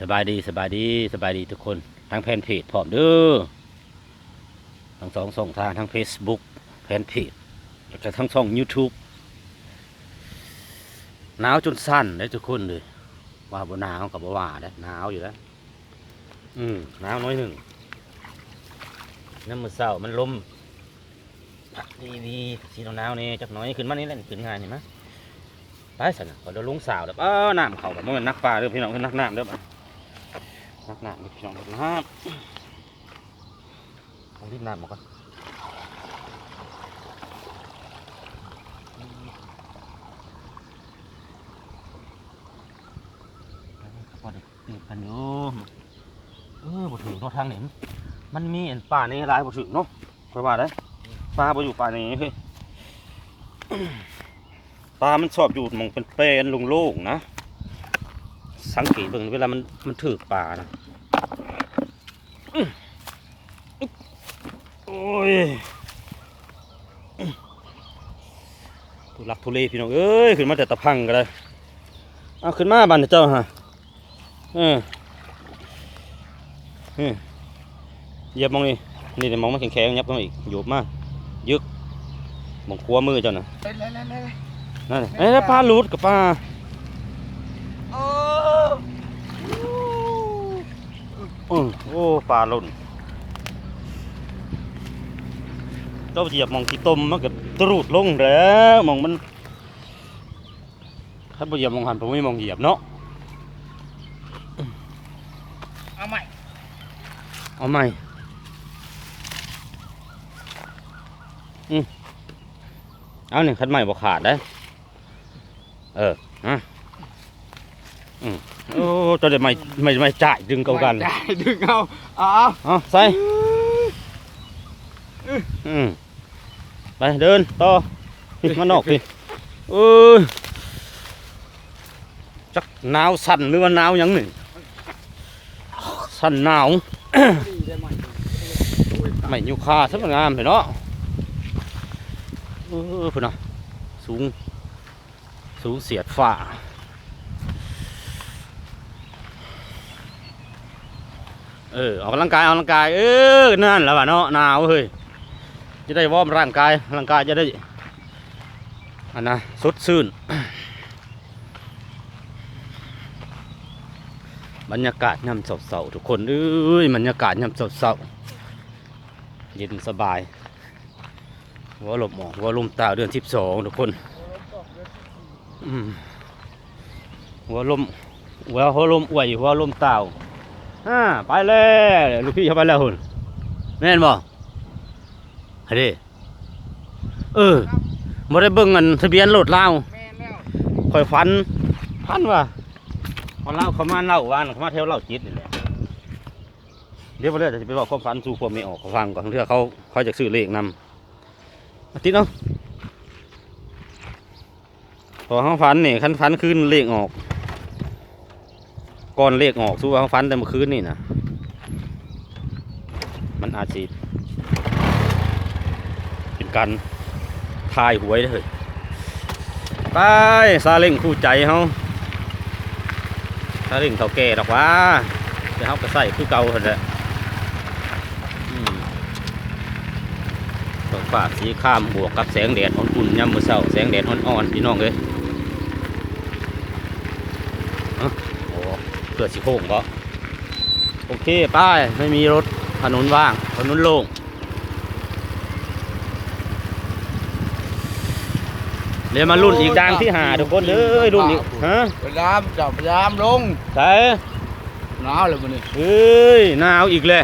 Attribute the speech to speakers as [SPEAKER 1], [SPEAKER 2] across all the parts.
[SPEAKER 1] สบายดีสบายดีสบายดีทุกคนทางแฟนเพจพร้อมเด้อทั้งสองส่องทางทั้ง Facebook แฟนเพจแล้วก็ทั้งช่อง YouTube หนาวจนสั้นเลยทุกคนเลยว่าบ่หนาวกับบ่ว่าได้หนาวอยู่แล้วอืมหนาวน้อยหนึ่งน้ำมือเศร้ามันลมพัดดีดีสีหนาวๆนี่จักน้อยขึ้นมานี่แหละขึ้นง่ายนี่มั้ยไปสันนะขอเดี๋ยวลุงสาวเด้อเอ้าน้ำเขาแบบมันนักปลาเด้อพี่น้องคือนักน้ำเด้อบัด นักหนามีพี่น้องนะครับเอารีบน้ำมาก่อนพอดีเก็บกันอยู่เออบ่ถึงเนาะทางนี้มันมีอันป่านี้หลายบ่ถึงเนาะค่อยว่าได้ปลาบ่อยู่ป่านี้เฮ้ยปลามันชอบอยู่หมองเป็นเป็นโล่งๆนะ สังเกตเบิ่งเวลามันมันถือปลานะอื้อโอ้ยอื้อทุลักทุเลพี่น้องเอ้ยขึ้นมาแต่ตะพังก็เลยเอาขึ้นมาบ้านเจ้าฮะเออเออเหยียบมองนี่นี่เดี๋ยวมองมันแข็งๆยับต้องอีกโยบมายึกมองคัวมือเจ้าน่ะ
[SPEAKER 2] เล่นเล่นเล่นเล่น
[SPEAKER 1] นั่นน่ะเอ้ยปลาหลุดกับปลา
[SPEAKER 2] โอ้
[SPEAKER 1] อือโอ้ปลาหล่นเจ้าเหยียบหมองที่ต้มมันก็ตรูดลงแล้วหมองมันถ้าบ่เหยียบหมองหันผมไม่มองเหยียบเนาะ
[SPEAKER 2] เอาใหม่
[SPEAKER 1] เอาใหม่อืมเอาหนึ่งคันใหม่บ่ขาดได้เออฮะอืม โอ้เจะได้ไม่ไม่ไม่จ่ายดึงเก่ากัน
[SPEAKER 2] ได้ดึงเอาเอาเอา
[SPEAKER 1] เอาใส่อืมไปเดินต่อพี่มานอกพี่เออจักหนาวสั่นหรือว่าหนาวหยังหนึ่งสั่นหนาว
[SPEAKER 2] ดีได้ไหม
[SPEAKER 1] ไม่ยุคาสวยงามเห็นเนาะเออพุ่นน่ะสูง สูงเสียดฝ่า เออออกกำลังกายออกกำลังกาย เออนั่นแหละวะเนาะหนาวเฮ้ยจะได้วอร์มร่างกายร่างกายจะได้อันนะสดชื่นบรรยากาศยามเสาๆทุกคนเอ้ยบรรยากาศยามเสาๆเย็นสบายหัวลมหมอกหัวลมตาวเดือนสิบสองทุกคนหัวลมหัวหัวลมอวยหัวลมตาว อ่าไปแล้วลูกพี่เขาไปแล้วหุ่นแม่นบ่เฮ้ยเด้เออบ่ได้เบิ่งเงินทะเบียนรถลาว
[SPEAKER 2] แม่แล้ว
[SPEAKER 1] ข่อยฟันฟันว่าพอเล่าเขามาเล่าว่านเขามาเที่ยวเล่าจิตนี่แหละเดี๋ยวไปเรื่อยจะไปบอกความฝันสู่ความไม่ออกเขาฟังก่อนเพื่อเขาเขาจะซื้อเลขนำอาทิตย์เนาะพอเขาฝันนี่คันฝันคืนเลขออก ก่อนเลขออกสู้ว่าเขาฝันแต่เมื่อคืนนี่นะมันอาจจะเป็นการทายหวยเลยไปซาเล้งคู่ใจเฮาซาเล้งเท่าแก่ดอกว่าเดี๋ยวเฮาก็ใส่คือเก่าหั่นแหละฝาสีข้ามบวกกับแสงแดดอุ่นๆยามมื้อเช้าแสงแดดอ่อนๆพี่น้องเอ้ยเอ้าโอ้ เกิดสิโค้งก็โอเคไป้ายไม่มีรถถนนว่างถนนโล่งเดี๋ยวมารุ่นอีกดังที่หาทุกคนเลยรุ่นอีกฮะ
[SPEAKER 2] พยายามจับพยายามลง
[SPEAKER 1] ใช่
[SPEAKER 2] หนาวเลยมันนี่
[SPEAKER 1] เฮ้ยหนาวอีกเลย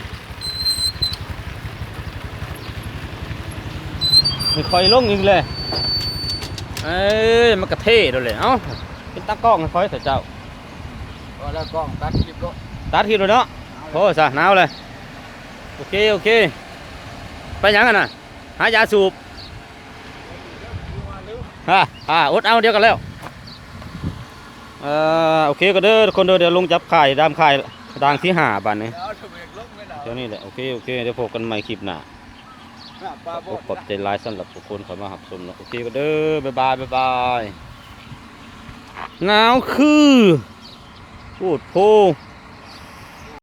[SPEAKER 1] ไม่ค่อยลงอีกเลยเอ้ยมันกระเท่ด้วยเลยเอ้าเป็นตากล้องค่อยแต่เจ้า
[SPEAKER 2] พอแล้วกล้องตัดคลิปก็
[SPEAKER 1] ตัดทีเลยเนาะโอ้ยซะหนาวเลยโอเคโอเค ไปยังกันน่ะหายาสูบฮะอ่าอดเอาเดียวกันแล้วเอ่อโอเคก็เด้อทุกคนเด้อเดี๋ยวลงจับไข่ดามไข่ดังที่หาบันนี้
[SPEAKER 2] แล้วทำไมลงไม่หนาว
[SPEAKER 1] เดี๋ยวนี้แหละโอเคโอเคเดี๋ยวพบกันใหม่คลิปหน้า
[SPEAKER 2] ปลา
[SPEAKER 1] ข
[SPEAKER 2] บ
[SPEAKER 1] อ
[SPEAKER 2] ด
[SPEAKER 1] ขอบใจหลายสำหรับทุกคนเข้ามาหับชมนะโอเคก็เด้อบ๊ายบายบ๊ายบายหนาวคือ พูดพู